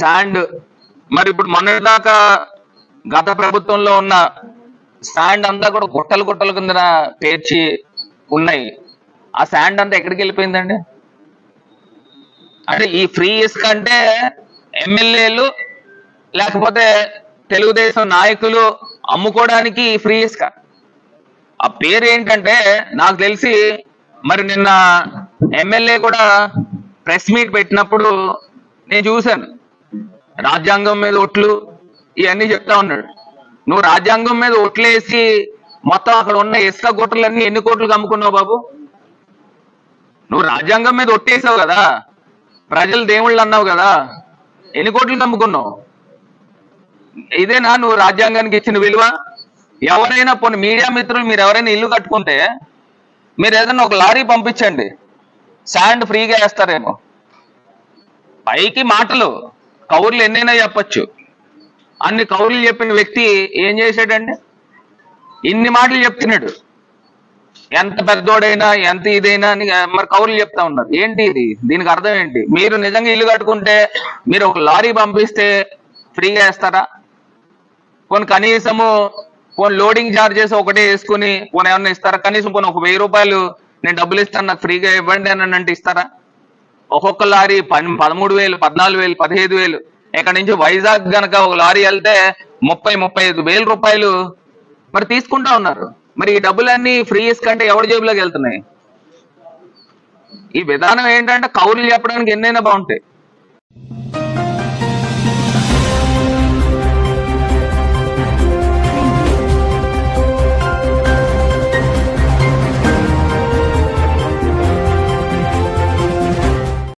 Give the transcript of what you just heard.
Sand మరి ఇప్పుడు మొన్నటిదాకా గత ప్రభుత్వంలో ఉన్న శాండ్ అంతా కూడా గుట్టలు గుట్టల కింద పేర్చి ఉన్నాయి. ఆ శాండ్ అంతా ఎక్కడికి వెళ్ళిపోయిందండి? అంటే ఈ ఫ్రీ ఇసుక అంటే ఎమ్మెల్యేలు లేకపోతే తెలుగుదేశం నాయకులు అమ్ముకోవడానికి ఫ్రీ ఇసుక. ఆ పేరు ఏంటంటే నాకు తెలిసి మరి నిన్న ఎమ్మెల్యే కూడా ప్రెస్ మీట్ పెట్టినప్పుడు నేను చూశాను. రాజ్యాంగం మీద ఒట్లు ఇవన్నీ చెప్తా ఉన్నాడు. నువ్వు రాజ్యాంగం మీద ఒట్లేసి మొత్తం అక్కడ ఉన్న ఇసుక గుట్టలన్నీ ఎన్ని కోట్లకు అమ్ముకున్నావు బాబు? నువ్వు రాజ్యాంగం మీద ఒట్టేసావు కదా. ప్రజలు దేవుళ్ళు అన్నావు కదా. ఎన్ని కోట్లకు అమ్ముకున్నావు? ఇదేనా నువ్వు రాజ్యాంగానికి ఇచ్చిన విలువ? ఎవరైనా పోనీ మీడియా మిత్రులు మీరు ఎవరైనా ఇల్లు కట్టుకుంటే మీరు ఏదైనా ఒక లారీ పంపించండి. శాండ్ ఫ్రీగా వేస్తారేమో. పైకి మాటలు. కౌర్లు ఎన్నైనా చెప్పచ్చు. అన్ని కౌర్లు చెప్పిన వ్యక్తి ఏం చేశాడండి? ఇన్ని మాటలు చెప్తున్నాడు. ఎంత పెద్దోడైనా ఎంత ఇదైనా అని మరి కౌరులు చెప్తా ఉన్నారు. ఏంటి ఇది? దీనికి అర్థం ఏంటి? మీరు నిజంగా ఇల్లు కట్టుకుంటే మీరు ఒక లారీ పంపిస్తే ఫ్రీగా వేస్తారా? కొన్ని కనీసము కొన్ని లోడింగ్ చార్జెస్ ఒకటే వేసుకుని పోనీ ఏమన్నా ఇస్తారా? కనీసం కొన్ని ఒక వెయ్యి రూపాయలు నేను డబ్బులు ఇస్తాను నాకు ఫ్రీగా ఇవ్వండి అని అంటే ఇస్తారా? ఒక్కొక్క లారీ పన్ పదమూడు వేలు పద్నాలుగు వేలు పదిహేదు వేలు. ఇక్కడ నుంచి వైజాగ్ గనక ఒక లారీ వెళ్తే ముప్పై ముప్పై ఐదు వేల రూపాయలు మరి తీసుకుంటా ఉన్నారు. మరి ఈ డబ్బులన్నీ ఫ్రీ కంటే ఎవరి జేబులోకి వెళ్తున్నాయి? ఈ విధానం ఏంటంటే కౌరులు చెప్పడానికి ఎన్నైనా బాగుంటాయి.